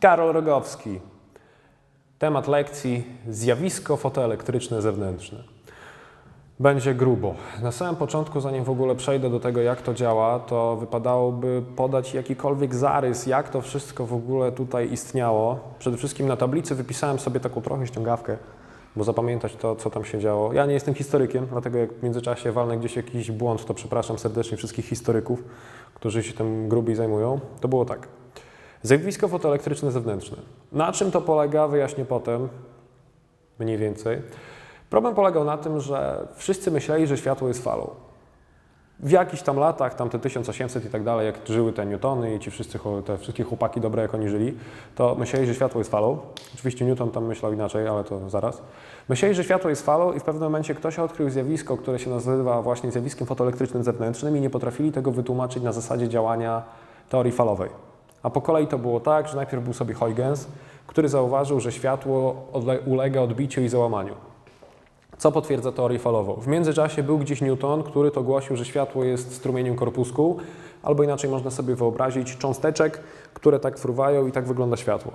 Karol Rogowski. Temat lekcji zjawisko fotoelektryczne zewnętrzne. Będzie grubo. Na samym początku, zanim w ogóle przejdę do tego, jak to działa, to wypadałoby podać jakikolwiek zarys, jak to wszystko w ogóle tutaj istniało. Przede wszystkim na tablicy wypisałem sobie taką trochę ściągawkę, bo zapamiętać to, co tam się działo. Ja nie jestem historykiem, dlatego jak w międzyczasie walnę gdzieś jakiś błąd, to przepraszam serdecznie wszystkich historyków, którzy się tym grubiej zajmują. To było tak. Zjawisko fotoelektryczne zewnętrzne. Na czym to polega, wyjaśnię potem, mniej więcej. Problem polegał na tym, że wszyscy myśleli, że światło jest falą. W jakichś tam latach, tam te 1800 i tak dalej, jak żyły te Newtony i ci wszyscy, te wszystkie chłopaki dobre, jak oni żyli, to myśleli, że światło jest falą. Oczywiście Newton tam myślał inaczej, ale to zaraz. Myśleli, że światło jest falą i w pewnym momencie ktoś odkrył zjawisko, które się nazywa właśnie zjawiskiem fotoelektrycznym zewnętrznym i nie potrafili tego wytłumaczyć na zasadzie działania teorii falowej. A po kolei to było tak, że najpierw był sobie Huygens, który zauważył, że światło ulega odbiciu i załamaniu. Co potwierdza teorię falową? W międzyczasie był gdzieś Newton, który to głosił, że światło jest strumieniem korpuskuł, albo inaczej można sobie wyobrazić cząsteczek, które tak fruwają i tak wygląda światło.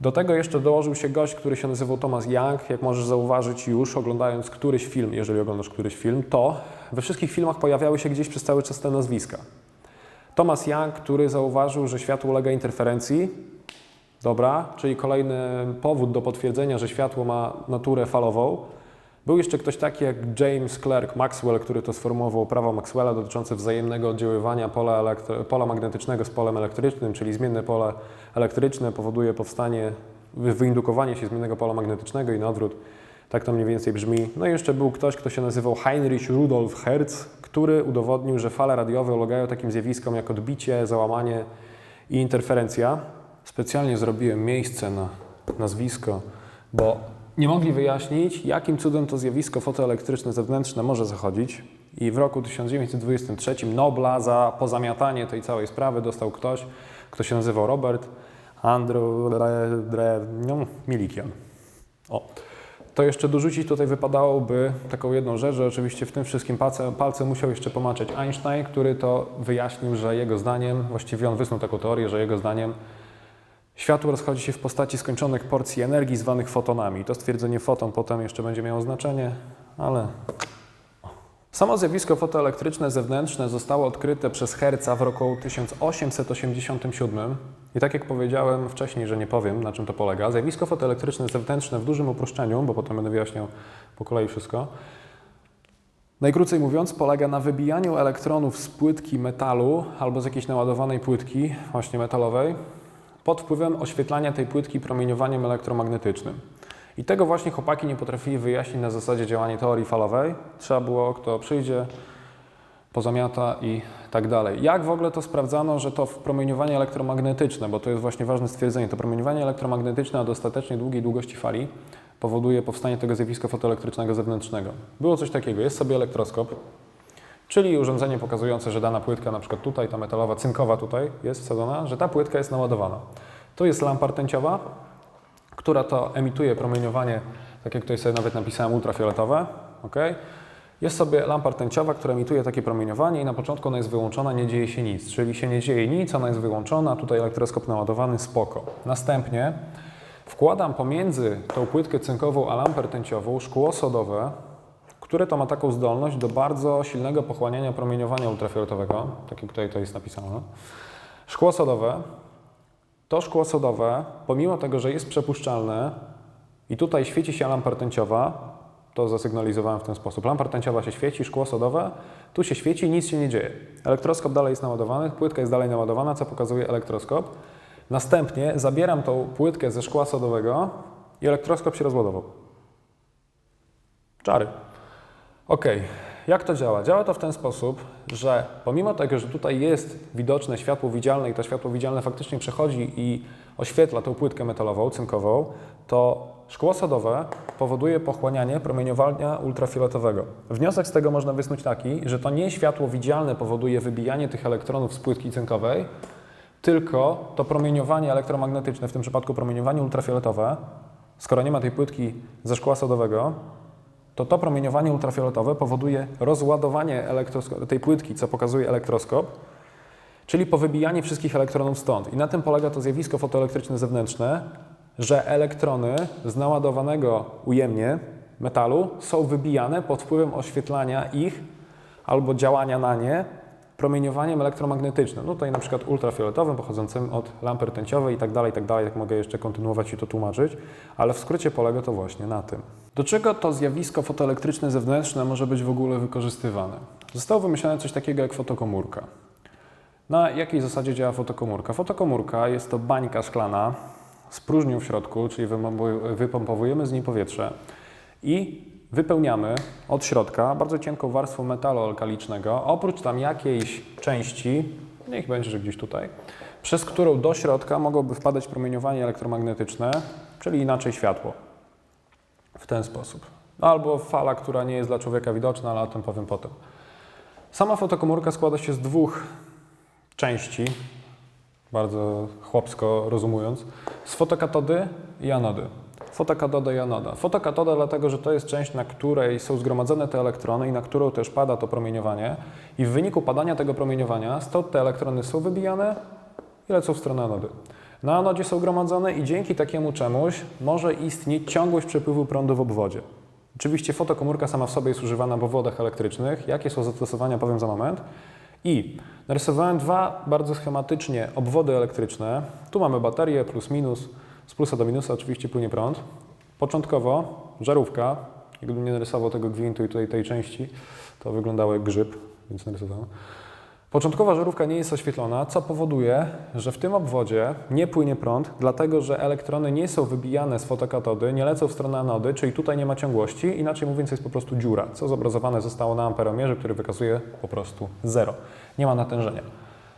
Do tego jeszcze dołożył się gość, który się nazywał Thomas Young. Jak możesz zauważyć już, oglądając któryś film, jeżeli oglądasz któryś film, to we wszystkich filmach pojawiały się gdzieś przez cały czas te nazwiska. Thomas Young, który zauważył, że światło ulega interferencji. Dobra, czyli kolejny powód do potwierdzenia, że światło ma naturę falową. Był jeszcze ktoś taki jak James Clerk Maxwell, który to sformułował prawa Maxwella dotyczące wzajemnego oddziaływania pola, pola magnetycznego z polem elektrycznym, czyli zmienne pole elektryczne powoduje powstanie, wy- wyindukowanie się zmiennego pola magnetycznego i na odwrót. Tak to mniej więcej brzmi. No i jeszcze był ktoś, kto się nazywał Heinrich Rudolf Hertz, który udowodnił, że fale radiowe ulegają takim zjawiskom jak odbicie, załamanie i interferencja. Specjalnie zrobiłem miejsce na nazwisko, bo nie mogli wyjaśnić, jakim cudem to zjawisko fotoelektryczne zewnętrzne może zachodzić. I w roku 1923 Nobla za pozamiatanie tej całej sprawy dostał ktoś, kto się nazywał Robert Andrew Dre, Dre, no, Milikian. O. To jeszcze dorzucić tutaj wypadałoby taką jedną rzecz, że oczywiście w tym wszystkim palce, palce musiał jeszcze pomaczać Einstein, który to wyjaśnił, że jego zdaniem, właściwie on wysnuł taką teorię, że jego zdaniem Światło rozchodzi się w postaci skończonych porcji energii zwanych fotonami. To stwierdzenie foton potem jeszcze będzie miało znaczenie, ale. Samo zjawisko fotoelektryczne zewnętrzne zostało odkryte przez Herca w roku 1887. I tak jak powiedziałem wcześniej, że nie powiem na czym to polega, zjawisko fotoelektryczne zewnętrzne w dużym uproszczeniu, bo potem będę wyjaśniał po kolei wszystko, Najkrócej mówiąc, polega na wybijaniu elektronów z płytki metalu albo z jakiejś naładowanej płytki, właśnie metalowej, pod wpływem oświetlania tej płytki promieniowaniem elektromagnetycznym. I tego właśnie chłopaki nie potrafili wyjaśnić na zasadzie działania teorii falowej. Trzeba było, kto przyjdzie, pozamiata i tak dalej. Jak w ogóle to sprawdzano, że to promieniowanie elektromagnetyczne, bo to jest właśnie ważne stwierdzenie, to promieniowanie elektromagnetyczne o dostatecznie długiej długości fali powoduje powstanie tego zjawiska fotoelektrycznego zewnętrznego. Było coś takiego, jest sobie elektroskop, czyli urządzenie pokazujące, że dana płytka, na przykład tutaj, ta metalowa, cynkowa tutaj jest wsadzona, że ta płytka jest naładowana. Tu jest lampa rtęciowa, która to emituje promieniowanie, tak jak tutaj sobie nawet napisałem, ultrafioletowe. ok? Jest sobie lampa rtęciowa, która emituje takie promieniowanie i na początku ona jest wyłączona, nie dzieje się nic, czyli się nie dzieje nic, ona jest wyłączona, tutaj elektroskop naładowany, spoko. Następnie wkładam pomiędzy tą płytkę cynkową a lampę rtęciową szkło sodowe, które to ma taką zdolność do bardzo silnego pochłaniania promieniowania ultrafioletowego, tak jak tutaj to jest napisane. Szkło sodowe, to szkło sodowe, pomimo tego, że jest przepuszczalne i tutaj świeci się lampa rtęciowa, to zasygnalizowałem w ten sposób. Lampa rtęciowa się świeci, szkło sodowe, tu się świeci, nic się nie dzieje. Elektroskop dalej jest naładowany, płytka jest dalej naładowana, co pokazuje elektroskop. Następnie zabieram tą płytkę ze szkła sodowego i elektroskop się rozładował. Czary. Ok, jak to działa? Działa to w ten sposób, że pomimo tego, że tutaj jest widoczne światło widzialne i to światło widzialne faktycznie przechodzi i oświetla tą płytkę metalową, cynkową, to szkło sodowe powoduje pochłanianie promieniowania ultrafioletowego. Wniosek z tego można wysnuć taki, że to nie światło widzialne powoduje wybijanie tych elektronów z płytki cynkowej, tylko to promieniowanie elektromagnetyczne, w tym przypadku promieniowanie ultrafioletowe, skoro nie ma tej płytki ze szkła sodowego, to to promieniowanie ultrafioletowe powoduje rozładowanie tej płytki, co pokazuje elektroskop. czyli powybijanie wszystkich elektronów stąd. I na tym polega to zjawisko fotoelektryczne zewnętrzne, że elektrony z naładowanego ujemnie metalu są wybijane pod wpływem oświetlania ich albo działania na nie promieniowaniem elektromagnetycznym. No tutaj na przykład ultrafioletowym, pochodzącym od lampy rtęciowej i tak dalej, i tak dalej, jak mogę jeszcze kontynuować i to tłumaczyć, ale w skrócie polega to właśnie na tym. Do czego to zjawisko fotoelektryczne zewnętrzne może być w ogóle wykorzystywane? Zostało wymyślone coś takiego jak fotokomórka. Na jakiej zasadzie działa fotokomórka? Fotokomórka jest to bańka szklana z próżnią w środku, czyli wypompowujemy z niej powietrze i wypełniamy od środka bardzo cienką warstwą metalu alkalicznego, oprócz tam jakiejś części, niech będzie, że gdzieś tutaj, przez którą do środka mogłoby wpadać promieniowanie elektromagnetyczne, czyli inaczej światło. W ten sposób. Albo fala, która nie jest dla człowieka widoczna, ale o tym powiem potem. Sama fotokomórka składa się z dwóch części, bardzo chłopsko rozumując, z fotokatody i anody. Fotokatoda i anoda. Fotokatoda dlatego, że to jest część, na której są zgromadzone te elektrony i na którą też pada to promieniowanie i w wyniku padania tego promieniowania stąd te elektrony są wybijane i lecą w stronę anody. Na anodzie są gromadzone i dzięki takiemu czemuś może istnieć ciągłość przepływu prądu w obwodzie. Oczywiście fotokomórka sama w sobie jest używana w obwodach elektrycznych. Jakie są zastosowania, powiem za moment. I narysowałem dwa bardzo schematycznie obwody elektryczne. Tu mamy baterię plus minus. Z plusa do minusa oczywiście płynie prąd. Początkowo żarówka. Gdybym nie narysował tego gwintu i tutaj tej części, to wyglądało jak grzyb, więc narysowałem. Początkowa żarówka nie jest oświetlona, co powoduje, że w tym obwodzie nie płynie prąd, dlatego że elektrony nie są wybijane z fotokatody, nie lecą w stronę anody, czyli tutaj nie ma ciągłości, inaczej mówiąc jest po prostu dziura, co zobrazowane zostało na amperomierze, który wykazuje po prostu zero. Nie ma natężenia.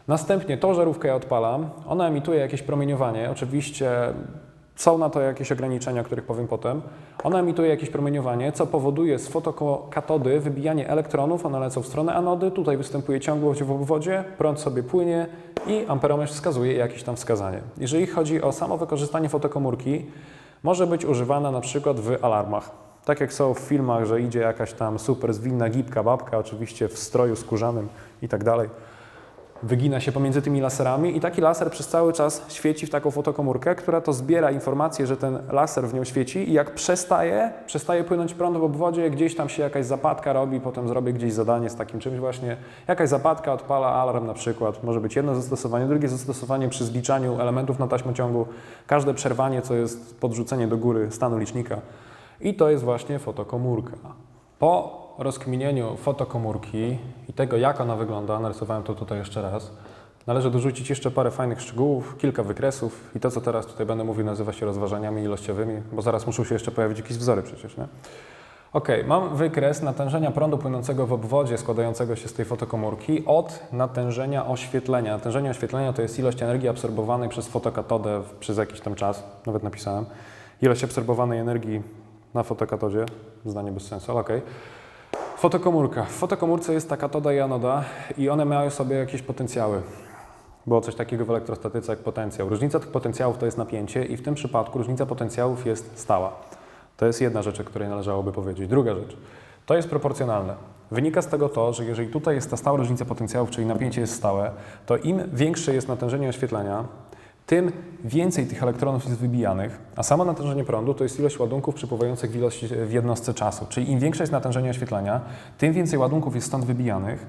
Następnie tą żarówkę ja odpalam, ona emituje jakieś promieniowanie, oczywiście są na to jakieś ograniczenia, o których powiem potem. Ona emituje jakieś promieniowanie, co powoduje z fotokatody wybijanie elektronów, one lecą w stronę anody, tutaj występuje ciągłość w obwodzie, prąd sobie płynie i amperomierz wskazuje jakieś tam wskazanie. Jeżeli chodzi o samo wykorzystanie fotokomórki, może być używana na przykład w alarmach. Tak jak są w filmach, że idzie jakaś tam super zwinna, gibka babka, oczywiście w stroju skórzanym i tak dalej wygina się pomiędzy tymi laserami i taki laser przez cały czas świeci w taką fotokomórkę, która to zbiera informację, że ten laser w nią świeci i jak przestaje, przestaje płynąć prąd w obwodzie, gdzieś tam się jakaś zapadka robi, potem zrobię gdzieś zadanie z takim czymś właśnie, jakaś zapadka odpala alarm na przykład, może być jedno zastosowanie, drugie zastosowanie przy zliczaniu elementów na taśmociągu, każde przerwanie, co jest podrzucenie do góry stanu licznika. I to jest właśnie fotokomórka. Po rozkminieniu fotokomórki i tego, jak ona wygląda, narysowałem to tutaj jeszcze raz, należy dorzucić jeszcze parę fajnych szczegółów, kilka wykresów i to, co teraz tutaj będę mówił, nazywa się rozważaniami ilościowymi, bo zaraz muszą się jeszcze pojawić jakieś wzory przecież, nie? Ok, mam wykres natężenia prądu płynącego w obwodzie składającego się z tej fotokomórki od natężenia oświetlenia. Natężenie oświetlenia to jest ilość energii absorbowanej przez fotokatodę przez jakiś tam czas, nawet napisałem. Ilość absorbowanej energii na fotokatodzie, zdanie bez sensu, ale okej. Fotokomórka. W fotokomórce jest ta katoda i anoda i one mają sobie jakieś potencjały. Było coś takiego w elektrostatyce jak potencjał. Różnica tych potencjałów to jest napięcie i w tym przypadku różnica potencjałów jest stała. To jest jedna rzecz, o której należałoby powiedzieć. Druga rzecz. To jest proporcjonalne. Wynika z tego to, że jeżeli tutaj jest ta stała różnica potencjałów, czyli napięcie jest stałe, to im większe jest natężenie oświetlenia, tym więcej tych elektronów jest wybijanych, a samo natężenie prądu to jest ilość ładunków przepływających w, ilość, w jednostce czasu. Czyli im większe jest natężenie oświetlenia, tym więcej ładunków jest stąd wybijanych.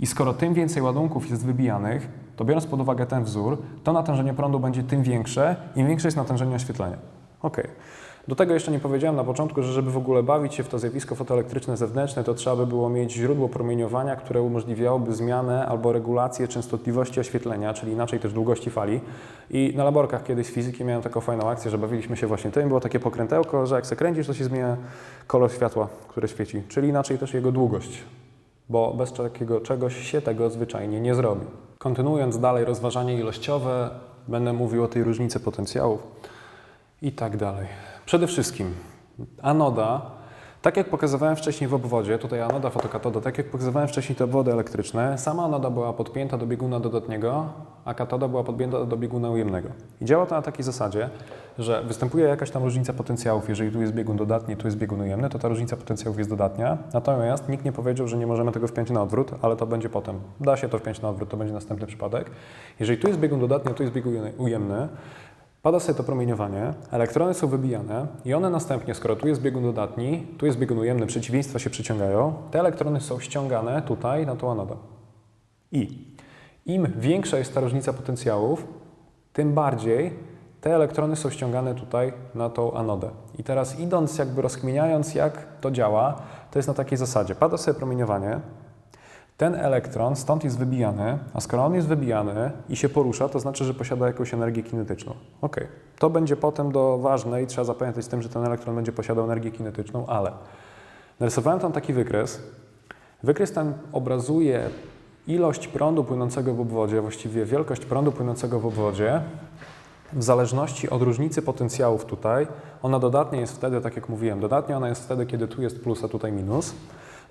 I skoro tym więcej ładunków jest wybijanych, to biorąc pod uwagę ten wzór, to natężenie prądu będzie tym większe, im większe jest natężenie oświetlenia. Ok. Do tego jeszcze nie powiedziałem na początku, że żeby w ogóle bawić się w to zjawisko fotoelektryczne zewnętrzne, to trzeba by było mieć źródło promieniowania, które umożliwiałoby zmianę albo regulację częstotliwości oświetlenia, czyli inaczej też długości fali. I na laborkach kiedyś z fizyki miałem taką fajną akcję, że bawiliśmy się właśnie tym. Było takie pokrętełko, że jak se kręcisz, to się zmienia kolor światła, które świeci, czyli inaczej też jego długość, bo bez takiego czegoś się tego zwyczajnie nie zrobi. Kontynuując dalej rozważanie ilościowe, będę mówił o tej różnicy potencjałów i tak dalej. Przede wszystkim anoda Tak jak pokazywałem wcześniej w obwodzie, tutaj anoda, fotokatoda, tak jak pokazywałem wcześniej te obwody elektryczne, sama anoda była podpięta do bieguna dodatniego, a katoda była podpięta do bieguna ujemnego. I działa to na takiej zasadzie, że występuje jakaś tam różnica potencjałów, jeżeli tu jest biegun dodatni, tu jest biegun ujemny, to ta różnica potencjałów jest dodatnia, natomiast nikt nie powiedział, że nie możemy tego wpiąć na odwrót, ale to będzie potem. Da się to wpiąć na odwrót, to będzie następny przypadek. Jeżeli tu jest biegun dodatni, a tu jest biegun ujemny, Pada sobie to promieniowanie, elektrony są wybijane i one następnie, skoro tu jest biegun dodatni, tu jest biegun ujemny, przeciwieństwa się przyciągają, te elektrony są ściągane tutaj na tą anodę. I im większa jest ta różnica potencjałów, tym bardziej te elektrony są ściągane tutaj na tą anodę. I teraz idąc, jakby rozkminiając, jak to działa, to jest na takiej zasadzie. Pada sobie promieniowanie, ten elektron stąd jest wybijany, a skoro on jest wybijany i się porusza, to znaczy, że posiada jakąś energię kinetyczną. Ok, to będzie potem do ważne i trzeba zapamiętać z tym, że ten elektron będzie posiadał energię kinetyczną, ale narysowałem tam taki wykres. Wykres ten obrazuje ilość prądu płynącego w obwodzie, właściwie wielkość prądu płynącego w obwodzie, w zależności od różnicy potencjałów tutaj. Ona dodatnie jest wtedy, tak jak mówiłem, dodatnie ona jest wtedy, kiedy tu jest plus, a tutaj minus.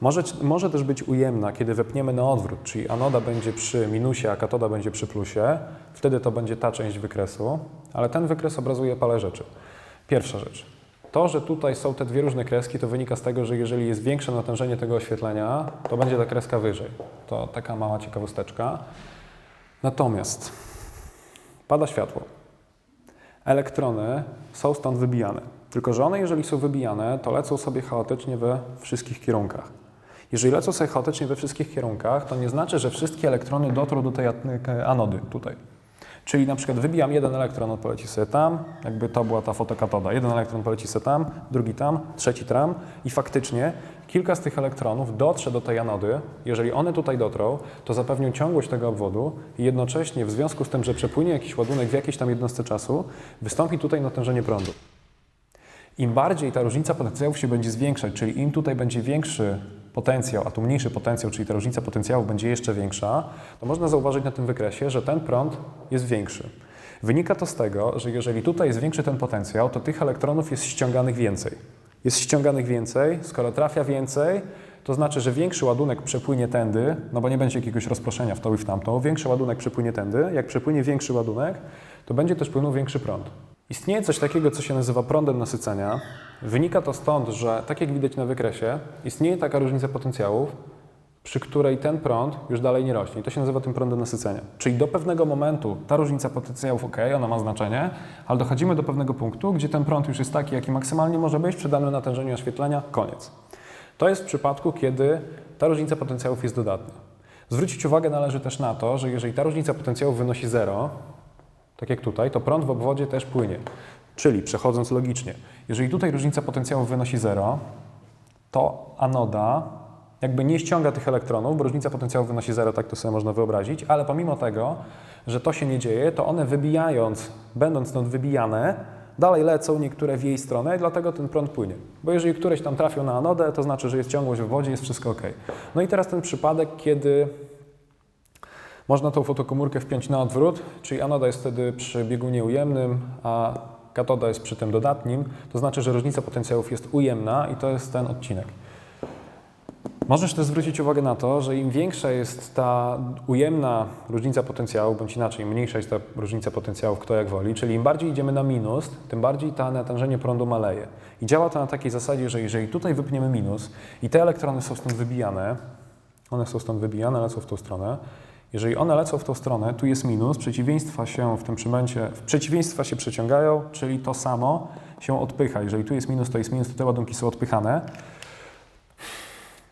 Może, może też być ujemna, kiedy wepniemy na odwrót, czyli anoda będzie przy minusie, a katoda będzie przy plusie. Wtedy to będzie ta część wykresu, ale ten wykres obrazuje parę rzeczy. Pierwsza rzecz. To, że tutaj są te dwie różne kreski, to wynika z tego, że jeżeli jest większe natężenie tego oświetlenia, to będzie ta kreska wyżej. To taka mała ciekawosteczka. Natomiast pada światło. Elektrony są stąd wybijane. Tylko, że one, jeżeli są wybijane, to lecą sobie chaotycznie we wszystkich kierunkach. Jeżeli lecą sobie chaotycznie we wszystkich kierunkach, to nie znaczy, że wszystkie elektrony dotrą do tej anody tutaj. Czyli na przykład wybijam jeden elektron, on poleci sobie tam, jakby to była ta fotokatoda. Jeden elektron poleci sobie tam, drugi tam, trzeci tam i faktycznie kilka z tych elektronów dotrze do tej anody. Jeżeli one tutaj dotrą, to zapewnią ciągłość tego obwodu i jednocześnie w związku z tym, że przepłynie jakiś ładunek w jakiejś tam jednostce czasu, wystąpi tutaj natężenie prądu. Im bardziej ta różnica potencjałów się będzie zwiększać, czyli im tutaj będzie większy potencjał, a tu mniejszy potencjał, czyli ta różnica potencjałów będzie jeszcze większa, to można zauważyć na tym wykresie, że ten prąd jest większy. Wynika to z tego, że jeżeli tutaj jest większy ten potencjał, to tych elektronów jest ściąganych więcej. Jest ściąganych więcej, skoro trafia więcej, to znaczy, że większy ładunek przepłynie tędy, no bo nie będzie jakiegoś rozproszenia w to i w tamto, większy ładunek przepłynie tędy. Jak przepłynie większy ładunek, to będzie też płynął większy prąd. Istnieje coś takiego, co się nazywa prądem nasycenia. Wynika to stąd, że tak jak widać na wykresie, istnieje taka różnica potencjałów, przy której ten prąd już dalej nie rośnie. I to się nazywa tym prądem nasycenia. Czyli do pewnego momentu ta różnica potencjałów, ok, ona ma znaczenie, ale dochodzimy do pewnego punktu, gdzie ten prąd już jest taki, jaki maksymalnie może być przy danym natężeniu oświetlenia, koniec. To jest w przypadku, kiedy ta różnica potencjałów jest dodatnia. Zwrócić uwagę należy też na to, że jeżeli ta różnica potencjałów wynosi 0, tak jak tutaj, to prąd w obwodzie też płynie. Czyli przechodząc logicznie, jeżeli tutaj różnica potencjałów wynosi 0, to anoda jakby nie ściąga tych elektronów, bo różnica potencjału wynosi 0, tak to sobie można wyobrazić, ale pomimo tego, że to się nie dzieje, to one wybijając, będąc stąd wybijane, dalej lecą niektóre w jej stronę i dlatego ten prąd płynie. Bo jeżeli któreś tam trafią na anodę, to znaczy, że jest ciągłość w wodzie, jest wszystko ok. No i teraz ten przypadek, kiedy można tą fotokomórkę wpiąć na odwrót, czyli anoda jest wtedy przy biegunie ujemnym, a katoda jest przy tym dodatnim. To znaczy, że różnica potencjałów jest ujemna i to jest ten odcinek. Możesz też zwrócić uwagę na to, że im większa jest ta ujemna różnica potencjału, bądź inaczej, im mniejsza jest ta różnica potencjałów, kto jak woli, czyli im bardziej idziemy na minus, tym bardziej to natężenie prądu maleje. I działa to na takiej zasadzie, że jeżeli tutaj wypniemy minus i te elektrony są stąd wybijane, one są stąd wybijane, lecą w tą stronę, jeżeli one lecą w tą stronę, tu jest minus, przeciwieństwa się w tym przymomencie, przeciwieństwa się przeciągają, czyli to samo się odpycha. Jeżeli tu jest minus, to jest minus, to te ładunki są odpychane.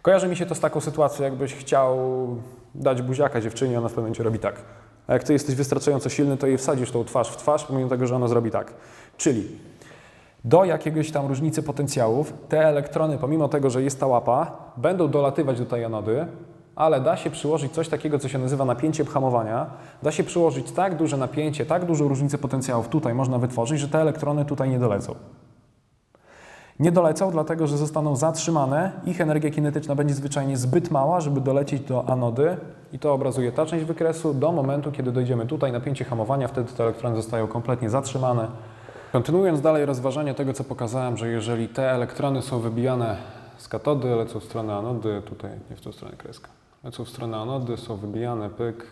Kojarzy mi się to z taką sytuacją, jakbyś chciał dać buziaka dziewczynie, ona w pewnym momencie robi tak. A jak ty jesteś wystarczająco silny, to jej wsadzisz tą twarz w twarz, pomimo tego, że ona zrobi tak. Czyli do jakiegoś tam różnicy potencjałów te elektrony, pomimo tego, że jest ta łapa, będą dolatywać do tej anody, ale da się przyłożyć coś takiego, co się nazywa napięcie hamowania. Da się przyłożyć tak duże napięcie, tak dużą różnicę potencjałów tutaj można wytworzyć, że te elektrony tutaj nie dolecą. Nie dolecą, dlatego że zostaną zatrzymane, ich energia kinetyczna będzie zwyczajnie zbyt mała, żeby dolecieć do anody i to obrazuje ta część wykresu do momentu, kiedy dojdziemy tutaj, napięcie hamowania, wtedy te elektrony zostają kompletnie zatrzymane. Kontynuując dalej rozważanie tego, co pokazałem, że jeżeli te elektrony są wybijane z katody, lecą w stronę anody, tutaj nie w tą stronę kreska. Lecą w stronę anody, są wybijane, pyk.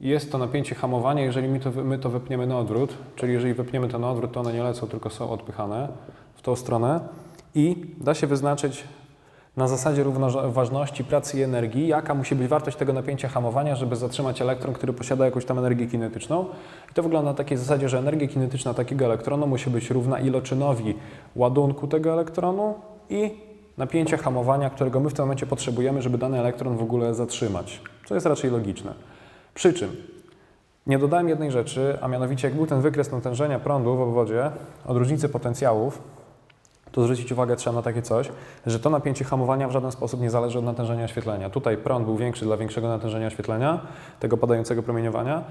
Jest to napięcie hamowania, jeżeli my to, my to wypniemy na odwrót, czyli jeżeli wypniemy to na odwrót, to one nie lecą, tylko są odpychane w tą stronę i da się wyznaczyć na zasadzie równoważności pracy i energii, jaka musi być wartość tego napięcia hamowania, żeby zatrzymać elektron, który posiada jakąś tam energię kinetyczną. I to wygląda na takiej zasadzie, że energia kinetyczna takiego elektronu musi być równa iloczynowi ładunku tego elektronu i napięcia hamowania, którego my w tym momencie potrzebujemy, żeby dany elektron w ogóle zatrzymać. Co jest raczej logiczne. Przy czym nie dodałem jednej rzeczy, a mianowicie jak był ten wykres natężenia prądu w obwodzie od różnicy potencjałów, to zwrócić uwagę trzeba na takie coś, że to napięcie hamowania w żaden sposób nie zależy od natężenia oświetlenia. Tutaj prąd był większy dla większego natężenia oświetlenia, tego padającego promieniowania.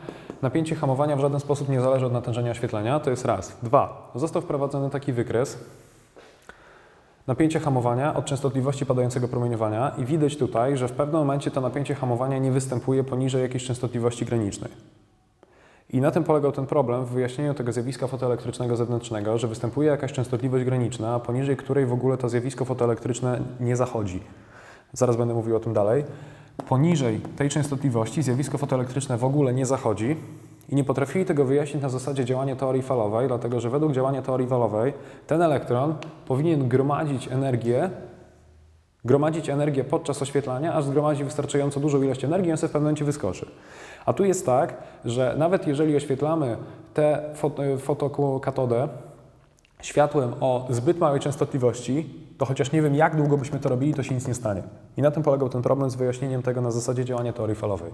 Napięcie hamowania w żaden sposób nie zależy od natężenia oświetlenia, to jest raz. Dwa, został wprowadzony taki wykres, napięcie hamowania od częstotliwości padającego promieniowania i widać tutaj, że w pewnym momencie to napięcie hamowania nie występuje poniżej jakiejś częstotliwości granicznej. I na tym polegał ten problem w wyjaśnieniu tego zjawiska fotoelektrycznego zewnętrznego, że występuje jakaś częstotliwość graniczna, poniżej której w ogóle to zjawisko fotoelektryczne nie zachodzi. Zaraz będę mówił o tym dalej. Poniżej tej częstotliwości zjawisko fotoelektryczne w ogóle nie zachodzi i nie potrafili tego wyjaśnić na zasadzie działania teorii falowej, dlatego że według działania teorii falowej ten elektron powinien gromadzić energię gromadzić energię podczas oświetlania, aż zgromadzi wystarczająco dużą ilość energii i on sobie w pewnym momencie wyskoczy. A tu jest tak, że nawet jeżeli oświetlamy tę fot- fotokatodę światłem o zbyt małej częstotliwości, to chociaż nie wiem jak długo byśmy to robili, to się nic nie stanie. I na tym polegał ten problem z wyjaśnieniem tego na zasadzie działania teorii falowej.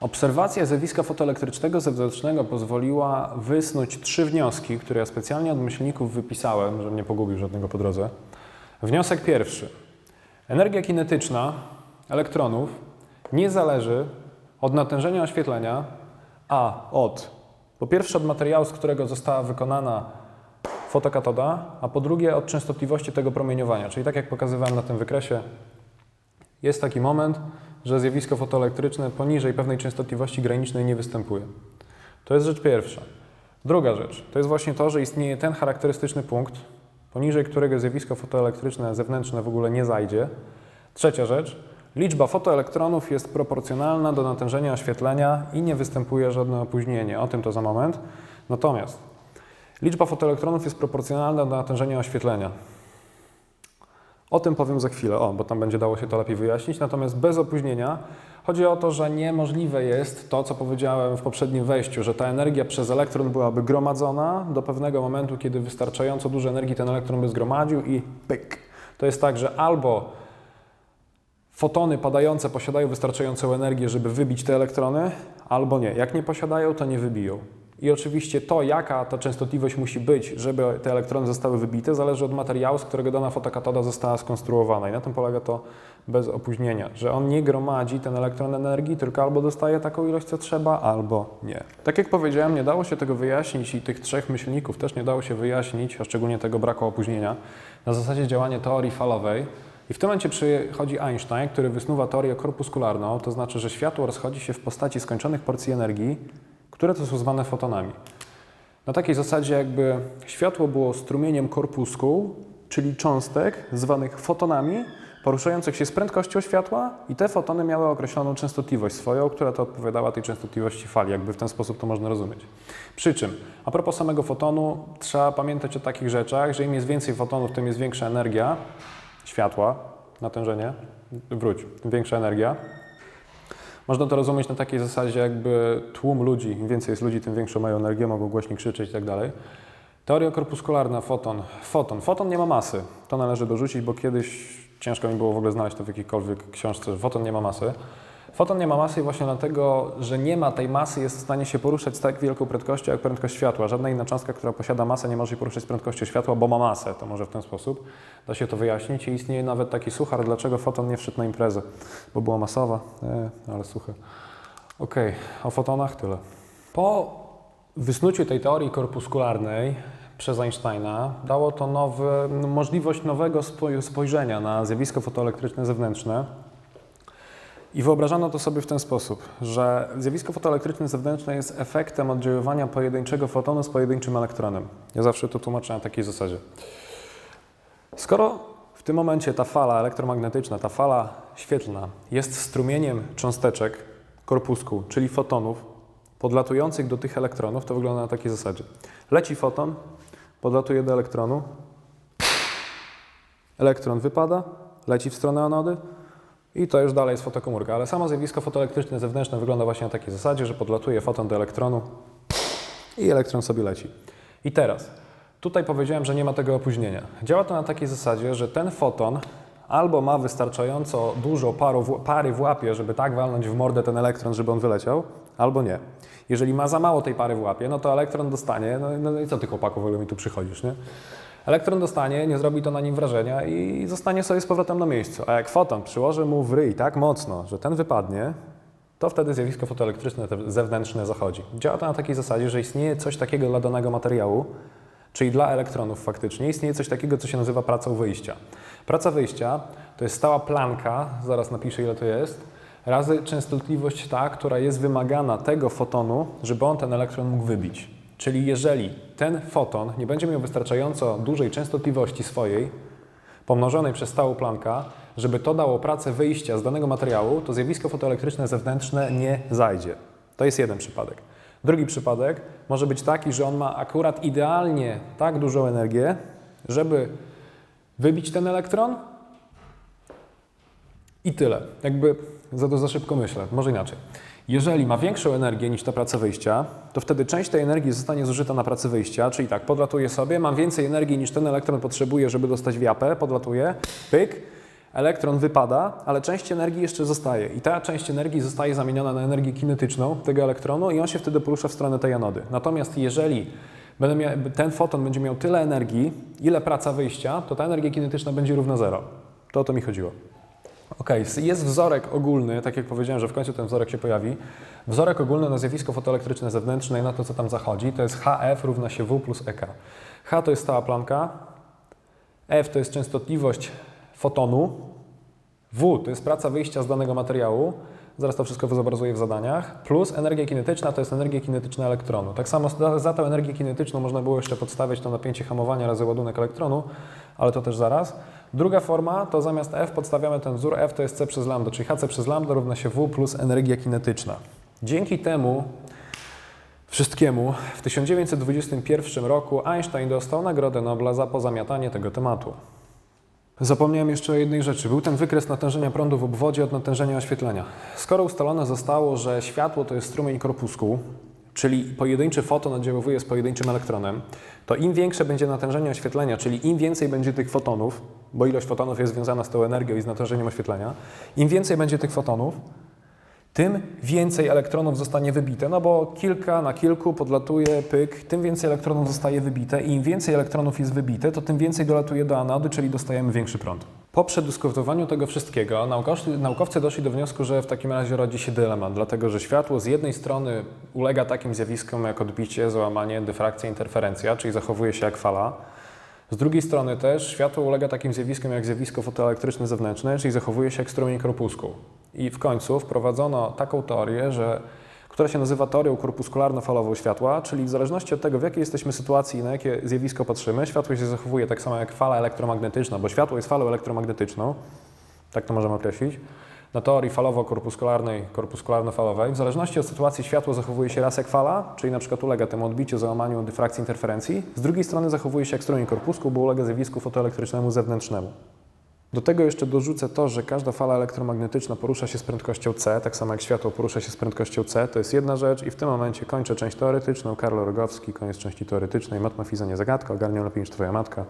Obserwacja zjawiska fotoelektrycznego zewnętrznego pozwoliła wysnuć trzy wnioski, które ja specjalnie od myślników wypisałem, żebym nie pogubił żadnego po drodze. Wniosek pierwszy. Energia kinetyczna elektronów nie zależy od natężenia oświetlenia, a od po pierwsze od materiału, z którego została wykonana fotokatoda, a po drugie od częstotliwości tego promieniowania. Czyli tak jak pokazywałem na tym wykresie, jest taki moment, że zjawisko fotoelektryczne poniżej pewnej częstotliwości granicznej nie występuje. To jest rzecz pierwsza. Druga rzecz to jest właśnie to, że istnieje ten charakterystyczny punkt, poniżej którego zjawisko fotoelektryczne zewnętrzne w ogóle nie zajdzie. Trzecia rzecz, liczba fotoelektronów jest proporcjonalna do natężenia oświetlenia i nie występuje żadne opóźnienie. O tym to za moment. Natomiast liczba fotoelektronów jest proporcjonalna do natężenia oświetlenia. O tym powiem za chwilę, o, bo tam będzie dało się to lepiej wyjaśnić. Natomiast bez opóźnienia chodzi o to, że niemożliwe jest to, co powiedziałem w poprzednim wejściu, że ta energia przez elektron byłaby gromadzona do pewnego momentu, kiedy wystarczająco dużo energii ten elektron by zgromadził i pyk. To jest tak, że albo fotony padające posiadają wystarczającą energię, żeby wybić te elektrony, albo nie. Jak nie posiadają, to nie wybiją. I oczywiście to, jaka ta częstotliwość musi być, żeby te elektrony zostały wybite, zależy od materiału, z którego dana fotokatoda została skonstruowana. I na tym polega to bez opóźnienia, że on nie gromadzi ten elektron energii, tylko albo dostaje taką ilość, co trzeba, albo nie. Tak jak powiedziałem, nie dało się tego wyjaśnić i tych trzech myślników też nie dało się wyjaśnić, a szczególnie tego braku opóźnienia, na zasadzie działania teorii falowej. I w tym momencie przychodzi Einstein, który wysnuwa teorię korpuskularną, to znaczy, że światło rozchodzi się w postaci skończonych porcji energii, które to są zwane fotonami. Na takiej zasadzie, jakby światło było strumieniem korpuskuł, czyli cząstek zwanych fotonami, poruszających się z prędkością światła, i te fotony miały określoną częstotliwość swoją, która to odpowiadała tej częstotliwości fali. Jakby w ten sposób to można rozumieć. Przy czym, a propos samego fotonu, trzeba pamiętać o takich rzeczach, że im jest więcej fotonów, tym jest większa energia światła, natężenie, wróć, większa energia. Można to rozumieć na takiej zasadzie, jakby tłum ludzi, im więcej jest ludzi, tym większą mają energię, mogą głośniej krzyczeć i tak. Teoria korpuskularna, foton. Foton. Foton nie ma masy. To należy dorzucić, bo kiedyś ciężko mi było w ogóle znaleźć to w jakiejkolwiek książce, że foton nie ma masy. Foton nie ma masy właśnie dlatego, że nie ma tej masy, jest w stanie się poruszać z tak wielką prędkością jak prędkość światła. Żadna inna cząstka, która posiada masę, nie może się poruszać z prędkością światła, bo ma masę. To może w ten sposób da się to wyjaśnić. I istnieje nawet taki suchar, dlaczego foton nie wszedł na imprezę, bo była masowa, e, ale suche. Okej, o fotonach tyle. Po wysnuciu tej teorii korpuskularnej przez Einsteina dało to nowy, możliwość nowego spoj- spojrzenia na zjawisko fotoelektryczne zewnętrzne. I wyobrażano to sobie w ten sposób, że zjawisko fotoelektryczne zewnętrzne jest efektem oddziaływania pojedynczego fotonu z pojedynczym elektronem. Ja zawsze to tłumaczę na takiej zasadzie. Skoro w tym momencie ta fala elektromagnetyczna, ta fala świetlna jest strumieniem cząsteczek korpusku, czyli fotonów, podlatujących do tych elektronów. To wygląda na takiej zasadzie. Leci foton, podlatuje do elektronu, elektron wypada, leci w stronę anody i to już dalej jest fotokomórka. Ale samo zjawisko fotoelektryczne zewnętrzne wygląda właśnie na takiej zasadzie, że podlatuje foton do elektronu i elektron sobie leci. I teraz, tutaj powiedziałem, że nie ma tego opóźnienia. Działa to na takiej zasadzie, że ten foton albo ma wystarczająco dużo paru pary w łapie, żeby tak walnąć w mordę ten elektron, żeby on wyleciał, albo nie. Jeżeli ma za mało tej pary w łapie, no to elektron dostanie, no, no i co ty chłopaku w ogóle mi tu przychodzisz, nie? Elektron dostanie, nie zrobi to na nim wrażenia i zostanie sobie z powrotem na miejscu. A jak foton przyłoży mu w ryj tak mocno, że ten wypadnie, to wtedy zjawisko fotoelektryczne zewnętrzne zachodzi. Działa to na takiej zasadzie, że istnieje coś takiego dla danego materiału, czyli dla elektronów faktycznie, istnieje coś takiego, co się nazywa pracą wyjścia. Praca wyjścia to jest stała planka, zaraz napiszę ile to jest, razy częstotliwość ta, która jest wymagana tego fotonu, żeby on ten elektron mógł wybić. Czyli jeżeli ten foton nie będzie miał wystarczająco dużej częstotliwości swojej, pomnożonej przez stałą planka, żeby to dało pracę wyjścia z danego materiału, to zjawisko fotoelektryczne zewnętrzne nie zajdzie. To jest jeden przypadek. Drugi przypadek może być taki, że on ma akurat idealnie tak dużą energię, żeby wybić ten elektron i tyle. Jakby za to za szybko myślę, może inaczej. Jeżeli ma większą energię niż ta praca wyjścia, to wtedy część tej energii zostanie zużyta na pracę wyjścia, czyli tak, podlatuję sobie, mam więcej energii niż ten elektron potrzebuje, żeby dostać wiapę, podlatuję, pyk, elektron wypada, ale część energii jeszcze zostaje. I ta część energii zostaje zamieniona na energię kinetyczną tego elektronu i on się wtedy porusza w stronę tej anody. Natomiast jeżeli ten foton będzie miał tyle energii, ile praca wyjścia, to ta energia kinetyczna będzie równa zero. To o to mi chodziło. Ok, jest wzorek ogólny, tak jak powiedziałem, że w końcu ten wzorek się pojawi. Wzorek ogólny na zjawisko fotoelektryczne zewnętrzne i na to, co tam zachodzi, to jest HF równa się W plus EK. H to jest stała planka, F to jest częstotliwość fotonu, W to jest praca wyjścia z danego materiału, zaraz to wszystko zobrazuję w zadaniach, plus energia kinetyczna to jest energia kinetyczna elektronu. Tak samo za tę energię kinetyczną można było jeszcze podstawiać to napięcie hamowania razy ładunek elektronu, ale to też zaraz. Druga forma to zamiast F podstawiamy ten wzór F to jest C przez lambda, czyli HC przez lambda równa się W plus energia kinetyczna. Dzięki temu wszystkiemu w 1921 roku Einstein dostał Nagrodę Nobla za pozamiatanie tego tematu. Zapomniałem jeszcze o jednej rzeczy. Był ten wykres natężenia prądu w obwodzie od natężenia oświetlenia. Skoro ustalone zostało, że światło to jest strumień korpusku, czyli pojedynczy foton oddziaływuje z pojedynczym elektronem, to im większe będzie natężenie oświetlenia, czyli im więcej będzie tych fotonów, bo ilość fotonów jest związana z tą energią i z natężeniem oświetlenia, im więcej będzie tych fotonów, tym więcej elektronów zostanie wybite, no bo kilka na kilku podlatuje pyk, tym więcej elektronów zostaje wybite i im więcej elektronów jest wybite, to tym więcej dolatuje do anody, czyli dostajemy większy prąd. Po przedyskutowaniu tego wszystkiego naukowcy, doszli do wniosku, że w takim razie rodzi się dylemat, dlatego że światło z jednej strony ulega takim zjawiskom jak odbicie, załamanie, dyfrakcja, interferencja, czyli zachowuje się jak fala, z drugiej strony też światło ulega takim zjawiskom jak zjawisko fotoelektryczne zewnętrzne, czyli zachowuje się jak strumień korpusku. I w końcu wprowadzono taką teorię, że, która się nazywa teorią korpuskularno-falową światła, czyli w zależności od tego, w jakiej jesteśmy sytuacji i na jakie zjawisko patrzymy, światło się zachowuje tak samo jak fala elektromagnetyczna, bo światło jest falą elektromagnetyczną, tak to możemy określić, na teorii falowo-korpuskularnej, korpuskularno-falowej. W zależności od sytuacji światło zachowuje się raz jak fala, czyli na przykład ulega temu odbiciu, załamaniu, dyfrakcji, interferencji. Z drugiej strony zachowuje się jak strumień korpusku, bo ulega zjawisku fotoelektrycznemu zewnętrznemu. Do tego jeszcze dorzucę to, że każda fala elektromagnetyczna porusza się z prędkością c, tak samo jak światło porusza się z prędkością c. To jest jedna rzecz i w tym momencie kończę część teoretyczną. Karol Rogowski, koniec części teoretycznej. Matma Fiza nie zagadka, ogarniam lepiej niż Twoja matka.